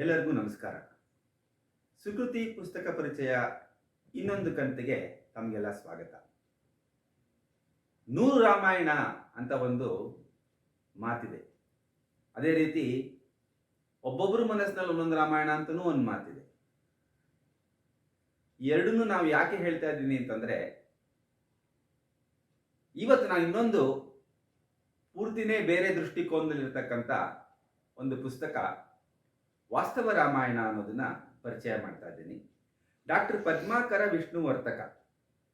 ಎಲ್ಲರಿಗೂ ನಮಸ್ಕಾರ. ಸುಕೃತಿ ಪುಸ್ತಕ ಪರಿಚಯ ಇನ್ನೊಂದು ಕಂತಿಗೆ ತಮಗೆಲ್ಲ ಸ್ವಾಗತ. ನೂರು ರಾಮಾಯಣ ಅಂತ ಒಂದು ಮಾತಿದೆ. ಅದೇ ರೀತಿ ಒಬ್ಬೊಬ್ಬರು ಮನಸ್ಸಿನಲ್ಲಿ ಒಂದೊಂದು ರಾಮಾಯಣ ಅಂತನೂ ಒಂದು ಮಾತಿದೆ. ಎರಡನ್ನೂ ನಾವು ಯಾಕೆ ಹೇಳ್ತಾ ಇದ್ದೀನಿ ಅಂತಂದ್ರೆ, ಇವತ್ತು ನಾನು ಇನ್ನೊಂದು ಪೂರ್ತಿನೇ ಬೇರೆ ದೃಷ್ಟಿಕೋನದಲ್ಲಿರ್ತಕ್ಕಂಥ ಒಂದು ಪುಸ್ತಕ ವಾಸ್ತವ ರಾಮಾಯಣ ಅನ್ನೋದನ್ನ ಪರಿಚಯ ಮಾಡ್ತಾ ಇದ್ದೀನಿ. Doctor Padmakar Vishnu Vartak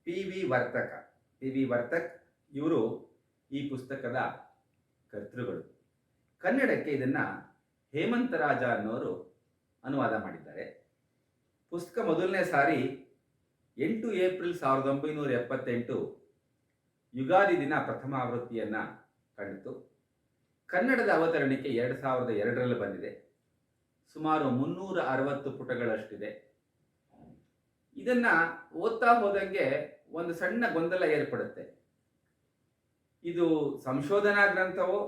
P V Vartak. P V Vartak ಇವರು ಈ ಪುಸ್ತಕದ ಕರ್ತೃಗಳು. ಕನ್ನಡಕ್ಕೆ ಇದನ್ನ ಹೇಮಂತರಾಜ ಅನ್ನೋರು ಅನುವಾದ ಮಾಡಿದ್ದಾರೆ. ಪುಸ್ತಕ ಮೊದಲನೇ ಸಾರಿ ಎಂಟು ಏಪ್ರಿಲ್ ಸಾವಿರದ ಒಂಬೈನೂರ ಎಪ್ಪತ್ತೆಂಟು ಯುಗಾದಿ ದಿನ ಪ್ರಥಮ ಆವೃತ್ತಿಯನ್ನು ಕಂಡಿತು. ಕನ್ನಡದ ಅವತರಣಿಕೆ ಎರಡು ಸಾವಿರದ ಎರಡರಲ್ಲಿ ಬಂದಿದೆ. ಸುಮಾರು ಮುನ್ನೂರ ಅರವತ್ತು ಪುಟಗಳಷ್ಟಿದೆ. ಇದನ್ನ ಓದ್ತಾ ಹೋದಂಗೆ ಒಂದು ಸಣ್ಣ ಗೊಂದಲ ಏರ್ಪಡುತ್ತೆ. ಇದು ಸಂಶೋಧನಾ ಗ್ರಂಥವೋ,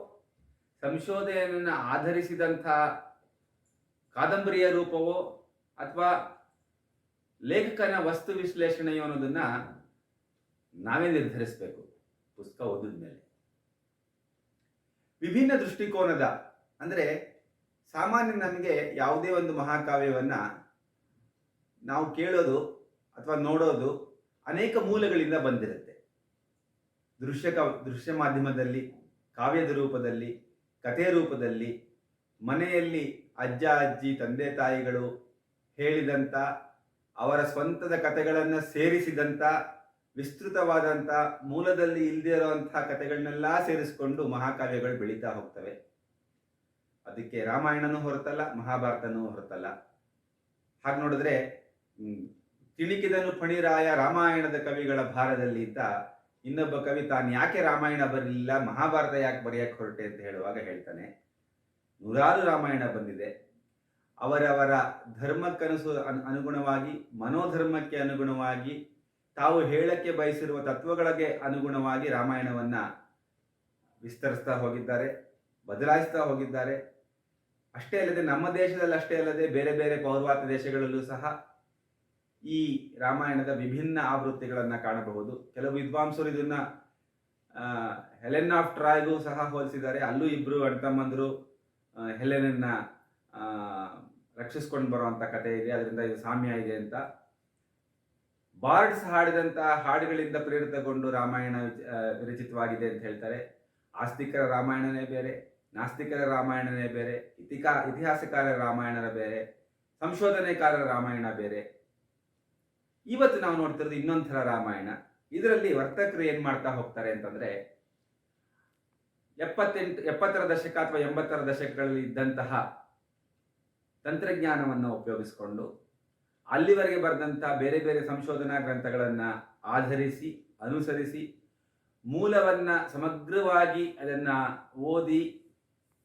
ಸಂಶೋಧನೆಯನ್ನು ಆಧರಿಸಿದಂಥ ಕಾದಂಬರಿಯ ರೂಪವೋ, ಅಥವಾ ಲೇಖಕನ ವಸ್ತು ವಿಶ್ಲೇಷಣೆಯೋ ಅನ್ನೋದನ್ನ ನಾವೇ ನಿರ್ಧರಿಸಬೇಕು ಪುಸ್ತಕ ಓದಿದ ಮೇಲೆ ವಿಭಿನ್ನ ದೃಷ್ಟಿಕೋನದ, ಅಂದರೆ ಸಾಮಾನ್ಯ ನಮಗೆ ಯಾವುದೇ ಒಂದು ಮಹಾಕಾವ್ಯವನ್ನ ನಾವು ಕೇಳೋದು ಅಥವಾ ನೋಡೋದು ಅನೇಕ ಮೂಲಗಳಿಂದ ಬಂದಿರುತ್ತೆ. ದೃಶ್ಯ ದೃಶ್ಯ ಮಾಧ್ಯಮದಲ್ಲಿ, ಕಾವ್ಯದ ರೂಪದಲ್ಲಿ, ಕಥೆ ರೂಪದಲ್ಲಿ, ಮನೆಯಲ್ಲಿ ಅಜ್ಜ, ಅಜ್ಜಿ, ತಂದೆ, ತಾಯಿಗಳು ಹೇಳಿದಂಥ ಅವರ ಸ್ವಂತದ ಕಥೆಗಳನ್ನು ಸೇರಿಸಿದಂಥ ವಿಸ್ತೃತವಾದಂಥ ಮೂಲದಲ್ಲಿ ಇಲ್ಲದೇ ಇರೋವಂಥ ಕಥೆಗಳನ್ನೆಲ್ಲ ಸೇರಿಸಿಕೊಂಡು ಮಹಾಕಾವ್ಯಗಳು ಬೆಳೀತಾ ಹೋಗ್ತವೆ. ಅದಕ್ಕೆ ರಾಮಾಯಣನೂ ಹೊರತಲ್ಲ, ಮಹಾಭಾರತನೂ ಹೊರತಲ್ಲ. ಹಾಗೆ ನೋಡಿದ್ರೆ ತಿಳಿಕಿದನು ಫಣಿರಾಯ ರಾಮಾಯಣದ ಕವಿಗಳ ಭಾರದಲ್ಲಿ ಇದ್ದ ಇನ್ನೊಬ್ಬ ಕವಿ ತಾನು ಯಾಕೆ ರಾಮಾಯಣ ಬರಲಿಲ್ಲ, ಮಹಾಭಾರತ ಯಾಕೆ ಬರೆಯಕ್ಕೆ ಹೊರಟೆ ಅಂತ ಹೇಳುವಾಗ ಹೇಳ್ತಾನೆ, ನೂರಾರು ರಾಮಾಯಣ ಬಂದಿದೆ. ಅವರವರ ಧರ್ಮಕ್ಕನುಸು ಅನು- ಅನುಗುಣವಾಗಿ, ಮನೋಧರ್ಮಕ್ಕೆ ಅನುಗುಣವಾಗಿ, ತಾವು ಹೇಳಕ್ಕೆ ಬಯಸಿರುವ ತತ್ವಗಳಿಗೆ ಅನುಗುಣವಾಗಿ ರಾಮಾಯಣವನ್ನ ವಿಸ್ತರಿಸ್ತಾ ಹೋಗಿದ್ದಾರೆ, ಬದಲಾಯಿಸ್ತಾ ಹೋಗಿದ್ದಾರೆ. ಅಷ್ಟೇ ಅಲ್ಲದೆ ನಮ್ಮ ದೇಶದಲ್ಲಿ ಅಷ್ಟೇ ಅಲ್ಲದೆ ಬೇರೆ ಬೇರೆ ಪೌರ್ವಾತ್ಯ ದೇಶಗಳಲ್ಲೂ ಸಹ ಈ ರಾಮಾಯಣದ ವಿಭಿನ್ನ ಆವೃತ್ತಿಗಳನ್ನು ಕಾಣಬಹುದು. ಕೆಲವು ವಿದ್ವಾಂಸರು ಇದನ್ನ ಹೆಲೆನ್ ಆಫ್ ಟ್ರಾಯ್ಗೂ ಸಹ ಹೋಲಿಸಿದ್ದಾರೆ ಅಲ್ಲೂ ಇಬ್ರು ಅಣ್ತಮ್ಮಂದರು ಹೆಲೆನನ್ನ ರಕ್ಷಿಸ್ಕೊಂಡು ಬರುವಂತ ಕಥೆ ಇದೆ. ಅದರಿಂದ ಇದು ಸಾಮ್ಯ ಇದೆ ಅಂತ. ಬಾರ್ಡ್ಸ್ ಹಾಡಿದಂತ ಹಾಡುಗಳಿಂದ ಪ್ರೇರಿತಗೊಂಡು ರಾಮಾಯಣ ವಿರಚಿತವಾಗಿದೆ ಅಂತ ಹೇಳ್ತಾರೆ. ಆಸ್ತಿಕರ ರಾಮಾಯಣನೇ ಬೇರೆ. ನಾಸ್ತಿಕರ ರಾಮಾಯಣನೇ ಬೇರೆ, ಇತಿಕಾ, ಇತಿಹಾಸಕಾರರ ರಾಮಾಯಣರ ಬೇರೆ, ಸಂಶೋಧನೆಕಾರರ ರಾಮಾಯಣ ಬೇರೆ. ಇವತ್ತು ನಾವು ನೋಡ್ತಿರೋದು ಇನ್ನೊಂದು ರಾಮಾಯಣ. ಇದರಲ್ಲಿ ವರ್ತಕರು ಏನು ಮಾಡ್ತಾ ಹೋಗ್ತಾರೆ ಅಂತಂದ್ರೆ, ಎಪ್ಪತ್ತೆಂಟು, ಎಪ್ಪತ್ತರ ದಶಕ ಅಥವಾ ಎಂಬತ್ತರ ದಶಕಗಳಲ್ಲಿ ಇದ್ದಂತಹ ತಂತ್ರಜ್ಞಾನವನ್ನು ಉಪಯೋಗಿಸಿಕೊಂಡು, ಅಲ್ಲಿವರೆಗೆ ಬರೆದಂಥ ಬೇರೆ ಬೇರೆ ಸಂಶೋಧನಾ ಗ್ರಂಥಗಳನ್ನ ಆಧರಿಸಿ, ಅನುಸರಿಸಿ, ಮೂಲವನ್ನ ಸಮಗ್ರವಾಗಿ ಅದನ್ನ ಓದಿ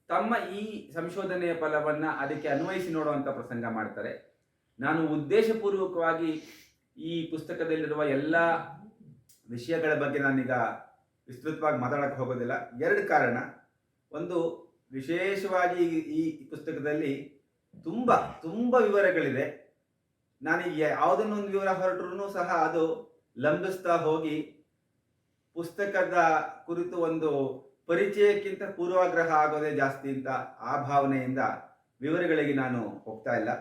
ತಮ್ಮ ಈ ಸಂಶೋಧನೆಯ ಫಲವನ್ನು ಅದಕ್ಕೆ ಅನ್ವಯಿಸಿ ನೋಡುವಂಥ ಪ್ರಸಂಗ ಮಾಡ್ತಾರೆ. ನಾನು ಉದ್ದೇಶಪೂರ್ವಕವಾಗಿ ಈ ಪುಸ್ತಕದಲ್ಲಿರುವ ಎಲ್ಲ ವಿಷಯಗಳ ಬಗ್ಗೆ ನಾನೀಗ ವಿಸ್ತೃತವಾಗಿ ಮಾತಾಡಕ್ಕೆ ಹೋಗೋದಿಲ್ಲ. ಎರಡು ಕಾರಣ. ಒಂದು, ವಿಶೇಷವಾಗಿ ಈ- ಪುಸ್ತಕದಲ್ಲಿ ತುಂಬ ತುಂಬ ವಿವರಗಳಿದೆ. ನಾನು ಯಾವುದನ್ನೊಂದು ವಿವರ ಹೊರಟರೂ ಸಹ ಅದು ಲಂಬಿಸ್ತಾ ಹೋಗಿ ಪುಸ್ತಕದ ಕುರಿತು ಒಂದು ಪರಿಚಯಕ್ಕಿಂತ ಪೂರ್ವಾಗ್ರಹ ಆಗೋದೇ ಜಾಸ್ತಿ ಅಂತ ಆ ಭಾವನೆಯಿಂದ ವಿವರಗಳಿಗೆ ನಾನು ಹೋಗ್ತಾ ಇಲ್ಲ.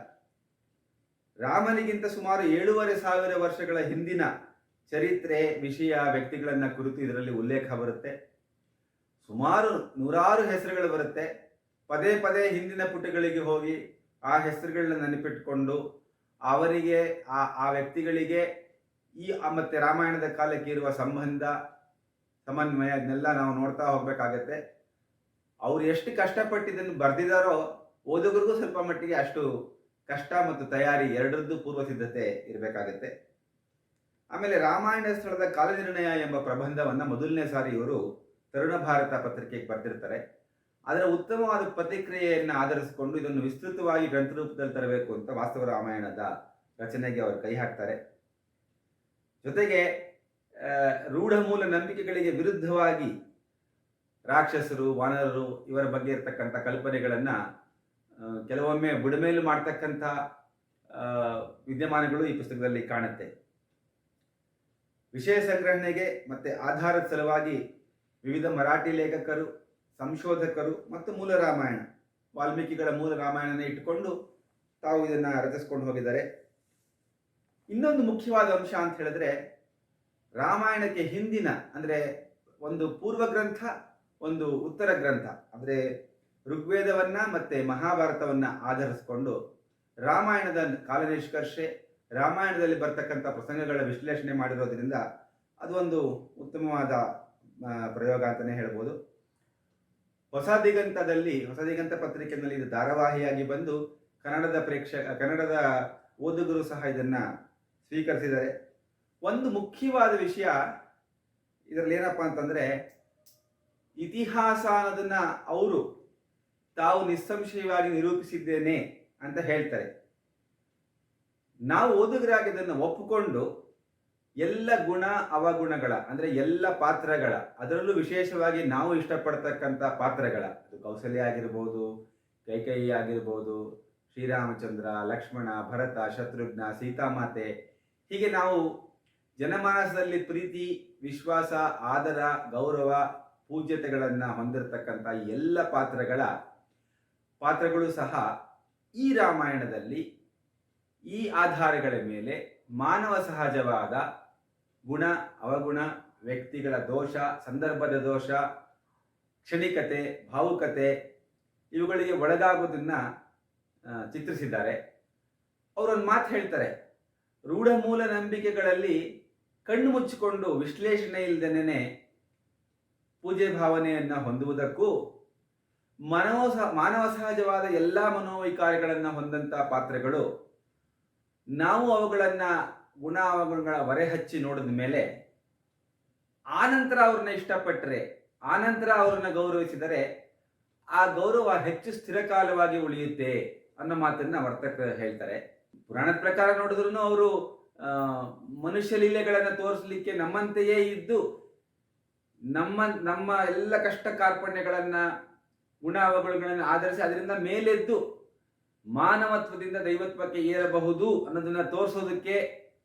ರಾಮನಿಗಿಂತ ಸುಮಾರು ಏಳೂವರೆ ಸಾವಿರ ವರ್ಷಗಳ ಹಿಂದಿನ ಚರಿತ್ರೆ, ವಿಷಯ, ವ್ಯಕ್ತಿಗಳನ್ನು ಕುರಿತು ಇದರಲ್ಲಿ ಉಲ್ಲೇಖ ಬರುತ್ತೆ. ಸುಮಾರು ನೂರಾರು ಹೆಸರುಗಳು ಬರುತ್ತೆ. ಪದೇ ಪದೇ ಹಿಂದಿನ ಪುಟಗಳಿಗೆ ಹೋಗಿ ಆ ಹೆಸರುಗಳನ್ನ ನೆನಪಿಟ್ಕೊಂಡು ಅವರಿಗೆ, ಆ ಆ ವ್ಯಕ್ತಿಗಳಿಗೆ ಈ ಮತ್ತೆ ರಾಮಾಯಣದ ಕಾಲಕ್ಕೆ ಇರುವ ಸಂಬಂಧ ಸಮನ್ವಯ, ಇದನ್ನೆಲ್ಲ ನಾವು ನೋಡ್ತಾ ಹೋಗ್ಬೇಕಾಗತ್ತೆ. ಅವ್ರು ಎಷ್ಟು ಕಷ್ಟಪಟ್ಟು ಇದನ್ನು ಬರೆದಿದ್ದಾರೋ ಓದುಗರಿಗೂ ಸ್ವಲ್ಪ ಮಟ್ಟಿಗೆ ಅಷ್ಟು ಕಷ್ಟ ಮತ್ತು ತಯಾರಿ ಎರಡರದ್ದು ಪೂರ್ವ ಸಿದ್ಧತೆ ಇರಬೇಕಾಗತ್ತೆ. ಆಮೇಲೆ ರಾಮಾಯಣ ಸ್ಥಳದ ಕಾಲನಿರ್ಣಯ ಎಂಬ ಪ್ರಬಂಧವನ್ನು ಮೊದಲನೇ ಸಾರಿ ಇವರು ತರುಣ ಭಾರತ ಪತ್ರಿಕೆಗೆ ಬರೆದಿರ್ತಾರೆ. ಅದರ ಉತ್ತಮವಾದ ಪ್ರತಿಕ್ರಿಯೆಯನ್ನು ಆಧರಿಸಿಕೊಂಡು ಇದನ್ನು ವಿಸ್ತೃತವಾಗಿ ಗ್ರಂಥ ರೂಪದಲ್ಲಿ ತರಬೇಕು ಅಂತ ವಾಸ್ತವ ರಾಮಾಯಣದ ರಚನೆಗೆ ಅವರು ಕೈ ಹಾಕ್ತಾರೆ. ಜೊತೆಗೆ ರೂಢ ಮೂಲ ನಂಬಿಕೆಗಳಿಗೆ ವಿರುದ್ಧವಾಗಿ ರಾಕ್ಷಸರು, ವಾನರರು ಇವರ ಬಗ್ಗೆ ಇರತಕ್ಕಂಥ ಕಲ್ಪನೆಗಳನ್ನು ಕೆಲವೊಮ್ಮೆ ಬುಡಮೇಲು ಮಾಡ್ತಕ್ಕಂಥ ವಿದ್ಯಮಾನಗಳು ಈ ಪುಸ್ತಕದಲ್ಲಿ ಕಾಣುತ್ತೆ. ವಿಷಯ ಸಂಗ್ರಹಣೆಗೆ ಮತ್ತೆ ಆಧಾರದ ಸಲುವಾಗಿ ವಿವಿಧ ಮರಾಠಿ ಲೇಖಕರು, ಸಂಶೋಧಕರು ಮತ್ತು ಮೂಲ ರಾಮಾಯಣ, ವಾಲ್ಮೀಕಿಗಳ ಮೂಲ ರಾಮಾಯಣನ ಇಟ್ಟುಕೊಂಡು ತಾವು ಇದನ್ನ ರಚಿಸ್ಕೊಂಡು ಹೋಗಿದ್ದಾರೆ. ಇನ್ನೊಂದು ಮುಖ್ಯವಾದ ಅಂಶ ಅಂತ ಹೇಳಿದ್ರೆ ರಾಮಾಯಣಕ್ಕೆ ಹಿಂದಿನ, ಅಂದ್ರೆ ಒಂದು ಪೂರ್ವ ಗ್ರಂಥ, ಒಂದು ಉತ್ತರ ಗ್ರಂಥ, ಅಂದ್ರೆ ಋಗ್ವೇದವನ್ನ ಮತ್ತೆ ಮಹಾಭಾರತವನ್ನ ಆಧರಿಸಿಕೊಂಡು ರಾಮಾಯಣದ ಕಾಲ ನಿಷ್ಕರ್ಷೆ ರಾಮಾಯಣದಲ್ಲಿ ಬರ್ತಕ್ಕಂಥ ಪ್ರಸಂಗಗಳ ವಿಶ್ಲೇಷಣೆ ಮಾಡಿರೋದ್ರಿಂದ ಅದು ಒಂದು ಉತ್ತಮವಾದ ಪ್ರಯೋಗ ಅಂತಲೇ ಹೇಳ್ಬೋದು. ಹೊಸ ದಿಗಂತದಲ್ಲಿ ಹೊಸ ದಿಗಂತ ಪತ್ರಿಕೆಯಲ್ಲಿ ಇದು ಧಾರಾವಾಹಿಯಾಗಿ ಬಂದು ಕನ್ನಡದ ಪ್ರೇಕ್ಷಕ ಕನ್ನಡದ ಓದುಗರು ಸಹ ಇದನ್ನ ಸ್ವೀಕರಿಸಿದ್ದಾರೆ. ಒಂದು ಮುಖ್ಯವಾದ ವಿಷಯ ಇದರಲ್ಲಿ ಏನಪ್ಪ ಅಂತಂದ್ರೆ ಇತಿಹಾಸ ಅನ್ನೋದನ್ನ ಅವರು ತಾವು ನಿಸ್ಸಂಶಯವಾಗಿ ನಿರೂಪಿಸಿದ್ದೇನೆ ಅಂತ ಹೇಳ್ತಾರೆ. ನಾವು ಓದುಗರಾಗಿ ಅದನ್ನು ಒಪ್ಪಿಕೊಂಡು ಎಲ್ಲ ಗುಣ ಅವಗುಣಗಳ ಅಂದ್ರೆ ಎಲ್ಲ ಪಾತ್ರಗಳ ಅದರಲ್ಲೂ ವಿಶೇಷವಾಗಿ ನಾವು ಇಷ್ಟಪಡ್ತಕ್ಕಂಥ ಪಾತ್ರಗಳ ಅದು ಕೌಸಲ್ಯ ಆಗಿರ್ಬೋದು, ಕೈಕೇಯಿ ಆಗಿರ್ಬೋದು, ಶ್ರೀರಾಮಚಂದ್ರ, ಲಕ್ಷ್ಮಣ, ಭರತ, ಶತ್ರುಘ್ನ, ಸೀತಾಮಾತೆ ಹೀಗೆ ನಾವು ಜನಮಾನಸದಲ್ಲಿ ಪ್ರೀತಿ, ವಿಶ್ವಾಸ, ಆದರ, ಗೌರವ, ಪೂಜ್ಯತೆಗಳನ್ನು ಹೊಂದಿರತಕ್ಕಂಥ ಎಲ್ಲ ಪಾತ್ರಗಳ ಪಾತ್ರಗಳು ಸಹ ಈ ರಾಮಾಯಣದಲ್ಲಿ ಈ ಆಧಾರಗಳ ಮೇಲೆ ಮಾನವ ಸಹಜವಾದ ಗುಣ, ಅವಗುಣ, ವ್ಯಕ್ತಿಗಳ ದೋಷ, ಸಂದರ್ಭದ ದೋಷ, ಕ್ಷಣಿಕತೆ, ಭಾವುಕತೆ ಇವುಗಳಿಗೆ ಒಳಗಾಗೋದನ್ನ ಚಿತ್ರಿಸಿದ್ದಾರೆ. ಅವರೊಂದು ಮಾತು ಹೇಳ್ತಾರೆ. ರೂಢ ಮೂಲ ನಂಬಿಕೆಗಳಲ್ಲಿ ಕಣ್ಣು ಮುಚ್ಚಿಕೊಂಡು ವಿಶ್ಲೇಷಣೆ ಇಲ್ಲದೇನೆ ಪೂಜೆ ಭಾವನೆಯನ್ನು ಹೊಂದುವುದಕ್ಕೂ ಮನೋ ಮಾನವ ಸಹಜವಾದ ಎಲ್ಲ ಮನೋವೈಕಾರಿಗಳನ್ನು ಹೊಂದಂತಹ ಪಾತ್ರಗಳು ನಾವು ಅವುಗಳನ್ನು ಗುಣ ಅವಗುಣಗಳ ಹೊರೆ ಹಚ್ಚಿ ನೋಡಿದ ಮೇಲೆ ಆನಂತರ ಅವ್ರನ್ನ ಇಷ್ಟಪಟ್ಟರೆ ಆನಂತರ ಅವ್ರನ್ನ ಗೌರವಿಸಿದರೆ ಆ ಗೌರವ ಹೆಚ್ಚು ಸ್ಥಿರಕಾಲವಾಗಿ ಉಳಿಯುತ್ತೆ ಅನ್ನೋ ಮಾತನ್ನ ವರ್ತಕರು ಹೇಳ್ತಾರೆ. ಪುರಾಣದ ಪ್ರಕಾರ ನೋಡಿದ್ರು ಅವರು ಮನುಷ್ಯ ಲೀಲೆಗಳನ್ನು ತೋರಿಸಲಿಕ್ಕೆ ನಮ್ಮಂತೆಯೇ ಇದ್ದು, ನಮ್ಮ ನಮ್ಮ ಎಲ್ಲ ಕಷ್ಟ ಕಾರ್ಪಣ್ಯಗಳನ್ನ ಗುಣ ಅವಗುಣಗಳನ್ನು ಆಧರಿಸಿ ಅದರಿಂದ ಮೇಲೆದ್ದು ಮಾನವತ್ವದಿಂದ ದೈವತ್ವಕ್ಕೆ ಏರಬಹುದು ಅನ್ನೋದನ್ನ ತೋರಿಸೋದಕ್ಕೆ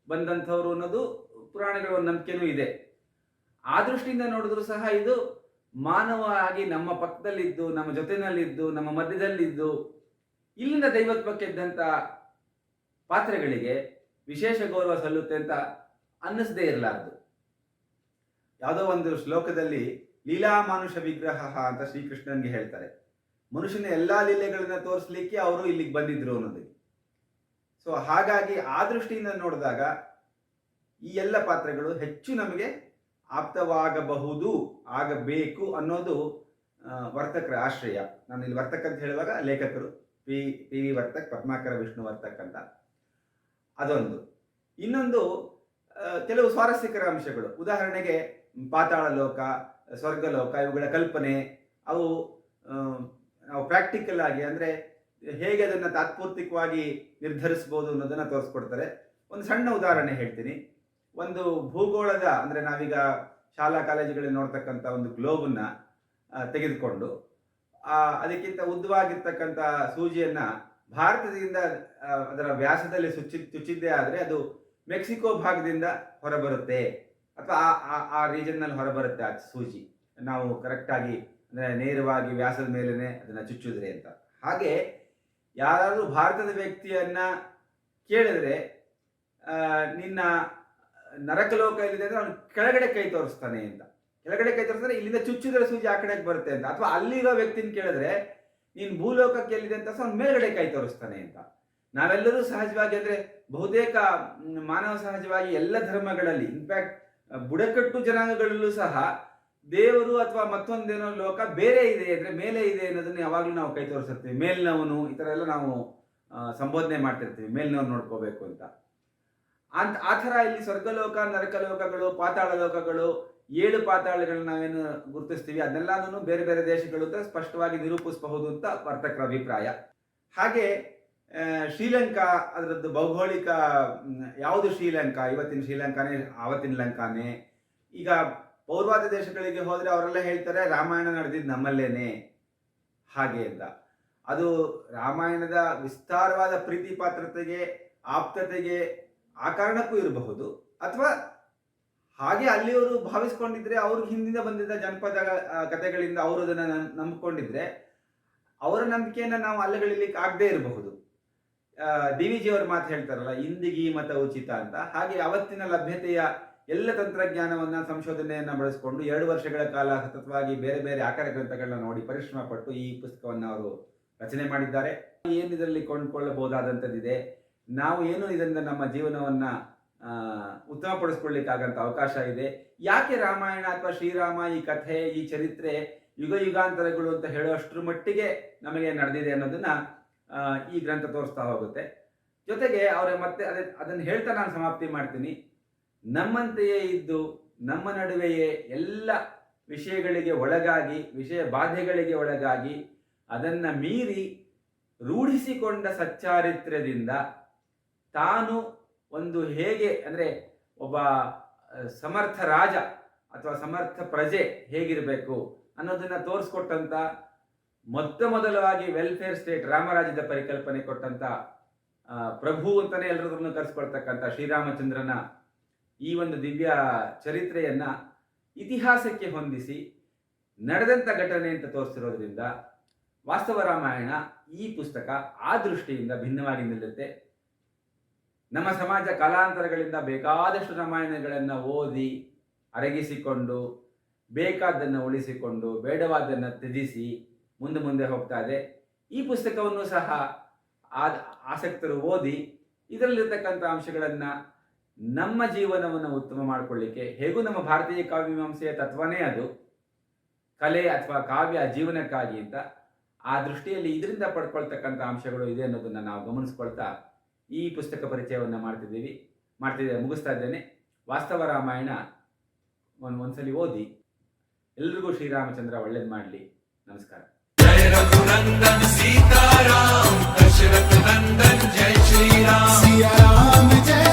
ಬಂದಂಥವ್ರು ಅನ್ನೋದು ಪುರಾಣಗಳ ಒಂದು ನಂಬಿಕೆನೂ ಇದೆ. ಆ ದೃಷ್ಟಿಯಿಂದ ನೋಡಿದ್ರು ಸಹ ಇದು ಮಾನವ ಆಗಿ ನಮ್ಮ ಪಕ್ಕದಲ್ಲಿದ್ದು, ನಮ್ಮ ಜೊತೆನಲ್ಲಿದ್ದು, ನಮ್ಮ ಮಧ್ಯದಲ್ಲಿದ್ದು, ಇಲ್ಲಿಂದ ದೈವತ್ವಕ್ಕೆ ಇದ್ದಂಥ ಪಾತ್ರಗಳಿಗೆ ವಿಶೇಷ ಗೌರವ ಸಲ್ಲುತ್ತೆ ಅಂತ ಅನ್ನಿಸದೇ ಇರಲಾರದು. ಯಾವುದೋ ಒಂದು ಶ್ಲೋಕದಲ್ಲಿ ಲೀಲಾ ಮಾನುಷ ವಿಗ್ರಹ ಅಂತ ಶ್ರೀಕೃಷ್ಣನ್ಗೆ ಹೇಳ್ತಾರೆ. ಮನುಷ್ಯನ ಎಲ್ಲಾ ಲೀಲೆಗಳನ್ನ ತೋರಿಸ್ಲಿಕ್ಕೆ ಅವರು ಇಲ್ಲಿಗೆ ಬಂದಿದ್ರು ಅನ್ನೋದಕ್ಕೆ ಸೊ ಹಾಗಾಗಿ ಆ ದೃಷ್ಟಿಯಿಂದ ನೋಡಿದಾಗ ಈ ಎಲ್ಲ ಪಾತ್ರಗಳು ಹೆಚ್ಚು ನಮಗೆ ಆಪ್ತವಾಗಬಹುದು, ಆಗಬೇಕು ಅನ್ನೋದು ವರ್ತಕರ ಆಶ್ರಯ. ನಾನು ಇಲ್ಲಿ ವರ್ತಕ ಅಂತ ಹೇಳುವಾಗ ಲೇಖಕರು P P V Vartak, Padmakar, Vishnu Vartak ಅಂತ. ಅದೊಂದು. ಇನ್ನೊಂದು ಕೆಲವು ಸ್ವಾರಸ್ಯಕರ ಅಂಶಗಳು. ಉದಾಹರಣೆಗೆ, ಪಾತಾಳ ಲೋಕ, ಸ್ವರ್ಗಲೋಕ, ಇವುಗಳ ಕಲ್ಪನೆ, ಅವು ನಾವು ಪ್ರಾಕ್ಟಿಕಲ್ ಆಗಿ ಅಂದರೆ ಹೇಗೆ ಅದನ್ನು ತಾತ್ಪೂರ್ತಿಕವಾಗಿ ನಿರ್ಧರಿಸ್ಬೋದು ಅನ್ನೋದನ್ನು ತೋರಿಸ್ಕೊಡ್ತಾರೆ. ಒಂದು ಸಣ್ಣ ಉದಾಹರಣೆ ಹೇಳ್ತೀನಿ. ಒಂದು ಭೂಗೋಳದ, ಅಂದರೆ ನಾವೀಗ ಶಾಲಾ ಕಾಲೇಜುಗಳಲ್ಲಿ ನೋಡ್ತಕ್ಕಂಥ ಒಂದು ಗ್ಲೋಬನ್ನು ತೆಗೆದುಕೊಂಡು ಅದಕ್ಕಿಂತ ಉದ್ದವಾಗಿರ್ತಕ್ಕಂಥ ಸೂಜಿಯನ್ನ ಭಾರತದಿಂದ ಅದರ ವ್ಯಾಸದಲ್ಲಿ ಸುಚ್ಚಿ ಚುಚ್ಚಿದ್ದೇ ಆದರೆ ಅದು ಮೆಕ್ಸಿಕೋ ಭಾಗದಿಂದ ಹೊರಬರುತ್ತೆ. ಅಥವಾ ಆ ಆ ರೀಜನ್ನಲ್ಲಿ ಹೊರಬರುತ್ತೆ ಆ ಸೂಜಿ. ನಾವು ಕರೆಕ್ಟಾಗಿ ಅಂದರೆ ನೇರವಾಗಿ ವ್ಯಾಸದ ಮೇಲೇ ಅದನ್ನು ಚುಚ್ಚಿದ್ರೆ ಅಂತ. ಹಾಗೆ ಯಾರಾದರೂ ಭಾರತದ ವ್ಯಕ್ತಿಯನ್ನು ಕೇಳಿದ್ರೆ ನಿನ್ನ ನರಕಲೋಕ ಎಲ್ಲಿದೆ ಅಂದರೆ ಅವನು ಕೆಳಗಡೆ ಕೈ ತೋರಿಸ್ತಾನೆ ಅಂತ. ಕೆಳಗಡೆ ಕೈ ತೋರಿಸ್ತಾನೆ, ಇಲ್ಲಿಂದ ಚುಚ್ಚಿದ್ರೆ ಸೂಜಿ ಆ ಕಡೆಗೆ ಬರುತ್ತೆ ಅಂತ. ಅಥವಾ ಅಲ್ಲಿರೋ ವ್ಯಕ್ತಿನ ಕೇಳಿದ್ರೆ ನೀನು ಭೂಲೋಕಕ್ಕೆ ಎಲ್ಲಿದೆ ಅಂತ ಅವ್ನು ಮೇಲ್ಗಡೆ ಕೈ ತೋರಿಸ್ತಾನೆ ಅಂತ. ನಾವೆಲ್ಲರೂ ಸಹಜವಾಗಿ ಅಂದ್ರೆ ಬಹುತೇಕ ಮಾನವ ಸಹಜವಾಗಿ ಎಲ್ಲ ಧರ್ಮಗಳಲ್ಲಿ ಇನ್ಫ್ಯಾಕ್ಟ್ ಬುಡಕಟ್ಟು ಜನಾಂಗಗಳಲ್ಲೂ ಸಹ ದೇವರು ಅಥವಾ ಮತ್ತೊಂದೇನೋ ಲೋಕ ಬೇರೆ ಇದೆ ಅಂದ್ರೆ ಮೇಲೆ ಇದೆ ಅನ್ನೋದನ್ನ ಯಾವಾಗಲೂ ನಾವು ಕೈ ತೋರಿಸುತ್ತೇವೆ ಮೇಲ್ನವನು, ಈ ಥರ ಎಲ್ಲ ನಾವು ಸಂಬೋಧನೆ ಮಾಡ್ತಿರ್ತೀವಿ. ಮೇಲ್ನವ್ರು ನೋಡ್ಕೋಬೇಕು ಅಂತ. ಅಂತ ಆ ಥರ ಇಲ್ಲಿ ಸ್ವರ್ಗಲೋಕ, ನರಕಲೋಕಗಳು ಪಾತಾಳ ಲೋಕಗಳು ಏಳು ಪಾತಾಳಗಳನ್ನ ನಾವೇನು ಗುರುತಿಸ್ತೀವಿ. ಅದನ್ನೆಲ್ಲಾನು ಬೇರೆ ಬೇರೆ ದೇಶಗಳು ಅಂತ ಸ್ಪಷ್ಟವಾಗಿ ನಿರೂಪಿಸಬಹುದು ಅಂತ ವರ್ತಕರ ಅಭಿಪ್ರಾಯ. ಹಾಗೆ ಶ್ರೀಲಂಕಾ ಅದರದ್ದು ಭೌಗೋಳಿಕ ಯಾವುದು ಶ್ರೀಲಂಕಾ? ಇವತ್ತಿನ ಶ್ರೀಲಂಕಾನೇ, ಆವತ್ತಿನ ಲಂಕಾನೇ? ಈಗ ಪೌರ್ವಾದ ದೇಶಗಳಿಗೆ ಹೋದರೆ ಅವರೆಲ್ಲ ಹೇಳ್ತಾರೆ, ರಾಮಾಯಣ ನಡೆದಿದ್ದು ನಮ್ಮಲ್ಲೇನೆ? ಹಾಗೆ ಅಂತ. ಅದು ರಾಮಾಯಣದ ವಿಸ್ತಾರವಾದ ಪ್ರೀತಿ ಪಾತ್ರತೆಗೆ, ಆಪ್ತತೆಗೆ ಆ ಕಾರಣಕ್ಕೂ ಇರಬಹುದು. ಅಥವಾ ಹಾಗೆ ಅಲ್ಲಿಯವರು ಭಾವಿಸ್ಕೊಂಡಿದ್ರೆ ಅವ್ರಿಗೆ ಹಿಂದಿನ ಬಂದಿದ್ದ ಜನಪದ ಕಥೆಗಳಿಂದ ಅವರು ಅದನ್ನ ನಂಬಿಕೊಂಡಿದ್ರೆ ಅವರ ನಂಬಿಕೆಯನ್ನ ನಾವು ಅಲ್ಲಗಳಿಲಿಕ್ಕೆ ಆಗದೇ ಇರಬಹುದು. ಡಿ ವಿ ಜಿ ಅವ್ರ ಮಾತು ಹೇಳ್ತಾರಲ್ಲ ಇಂದಿಗಿ ಮತ ಉಚಿತ ಅಂತ. ಹಾಗೆ ಅವತ್ತಿನ ಲಭ್ಯತೆಯ ಎಲ್ಲ ತಂತ್ರಜ್ಞಾನವನ್ನ ಸಂಶೋಧನೆಯನ್ನ ಬಳಸಿಕೊಂಡು ಎರಡು ವರ್ಷಗಳ ಕಾಲ ಸತತವಾಗಿ ಬೇರೆ ಬೇರೆ ಆಕಾರ ಗ್ರಂಥಗಳನ್ನ ನೋಡಿ ಪರಿಶ್ರಮ ಪಟ್ಟು ಈ ಪುಸ್ತಕವನ್ನ ಅವರು ರಚನೆ ಮಾಡಿದ್ದಾರೆ. ಏನಿದರಲ್ಲಿ ಕೊಂಡ್ಕೊಳ್ಳಬಹುದಾದಂಥದ್ದಿದೆ? ನಾವು ಏನು ಇದರಿಂದ ನಮ್ಮ ಜೀವನವನ್ನ ಉತ್ತಮಪಡಿಸ್ಕೊಳ್ಳಿಕ್ಕಾಗಂತ ಅವಕಾಶ ಇದೆ. ಯಾಕೆ ರಾಮಾಯಣ ಅಥವಾ ಶ್ರೀರಾಮ ಈ ಕಥೆ, ಈ ಚರಿತ್ರೆ ಯುಗ ಯುಗಾಂತರಗಳು ಅಂತ ಹೇಳೋಷ್ಟರ ಮಟ್ಟಿಗೆ ನಮಗೆ ನಡೆದಿದೆ ಅನ್ನೋದನ್ನ ಈ ಗ್ರಂಥ ತೋರಿಸ್ತಾ ಹೋಗುತ್ತೆ. ಜೊತೆಗೆ ಅವರ ಮತ್ತೆ ಅದೇ, ಅದನ್ನು ಹೇಳ್ತಾ ನಾನು ಸಮಾಪ್ತಿ ಮಾಡ್ತೀನಿ. ನಮ್ಮಂತೆಯೇ ಇದ್ದು, ನಮ್ಮ ನಡುವೆಯೇ ಎಲ್ಲ ವಿಷಯಗಳಿಗೆ ಒಳಗಾಗಿ, ವಿಷಯ ಬಾಧೆಗಳಿಗೆ ಒಳಗಾಗಿ ಅದನ್ನ ಮೀರಿ ರೂಢಿಸಿಕೊಂಡ ಸಚ್ಚಾರಿತ್ರ್ಯದಿಂದ ತಾನು ಒಂದು ಹೇಗೆ ಅಂದರೆ ಒಬ್ಬ ಸಮರ್ಥ ರಾಜ ಅಥವಾ ಸಮರ್ಥ ಪ್ರಜೆ ಹೇಗಿರಬೇಕು ಅನ್ನೋದನ್ನು ತೋರಿಸ್ಕೊಟ್ಟಂಥ ಮೊತ್ತ ಮೊದಲವಾಗಿ ವೆಲ್ಫೇರ್ ಸ್ಟೇಟ್ ರಾಮರಾಜ್ಯದ ಪರಿಕಲ್ಪನೆ ಕೊಟ್ಟಂತ ಪ್ರಭು ಅಂತಲೇ ಎಲ್ಲರನ್ನು ಕರೆಸ್ಕೊಳ್ತಕ್ಕಂಥ ಶ್ರೀರಾಮಚಂದ್ರನ ಈ ಒಂದು ದಿವ್ಯ ಚರಿತ್ರೆಯನ್ನ ಇತಿಹಾಸಕ್ಕೆ ಹೊಂದಿಸಿ ನಡೆದಂಥ ಘಟನೆ ಅಂತ ತೋರಿಸಿರೋದ್ರಿಂದ ವಾಸ್ತವ ರಾಮಾಯಣ ಈ ಪುಸ್ತಕ ಆ ದೃಷ್ಟಿಯಿಂದ ಭಿನ್ನವಾಗಿ ನಿಲ್ಲುತ್ತೆ. ನಮ್ಮ ಸಮಾಜ ಕಾಲಾಂತರಗಳಿಂದ ಬೇಕಾದಷ್ಟು ರಾಮಾಯಣಗಳನ್ನು ಓದಿ ಅರಗಿಸಿಕೊಂಡು, ಬೇಕಾದ್ದನ್ನು ಉಳಿಸಿಕೊಂಡು, ಬೇಡವಾದ್ದನ್ನು ತ್ಯಜಿಸಿ ಮುಂದೆ ಮುಂದೆ ಹೋಗ್ತಾ ಇದೆ. ಈ ಪುಸ್ತಕವನ್ನು ಸಹ ಆಸಕ್ತರು ಓದಿ ಇದರಲ್ಲಿರ್ತಕ್ಕಂಥ ಅಂಶಗಳನ್ನು ನಮ್ಮ ಜೀವನವನ್ನು ಉತ್ತಮ ಮಾಡಿಕೊಳ್ಳಿಕ್ಕೆ, ಹೇಗೂ ನಮ್ಮ ಭಾರತೀಯ ಕಾವ್ಯಮಾಂಸೆಯ ತತ್ವನೇ ಅದು, ಕಲೆ ಅಥವಾ ಕಾವ್ಯ ಜೀವನಕ್ಕಾಗಿ ಅಂತ ಆ ದೃಷ್ಟಿಯಲ್ಲಿ ಇದರಿಂದ ಪಡ್ಕೊಳ್ತಕ್ಕಂಥ ಅಂಶಗಳು ಇದೆ ಅನ್ನೋದನ್ನು ನಾವು ಗಮನಿಸ್ಕೊಳ್ತಾ ಈ ಪುಸ್ತಕ ಪರಿಚಯವನ್ನು ಮಾಡ್ತಿದ್ದೀವಿ ಮಾಡ್ತಿದ್ದೆ ಮುಗಿಸ್ತಾ ಇದ್ದೇನೆ. ವಾಸ್ತವ ರಾಮಾಯಣ ಒಂದು ಒಂದ್ಸಲಿ ಓದಿ ಎಲ್ರಿಗೂ ಶ್ರೀರಾಮಚಂದ್ರ ಒಳ್ಳೇದು ಮಾಡಲಿ. ನಮಸ್ಕಾರ. ಜಯ ರಘುನಂದನ್ ಸೀತಾರಾಮ್ ದಶರಥ ನಂದನ್ ಜಯ ಶ್ರೀರಾಮ.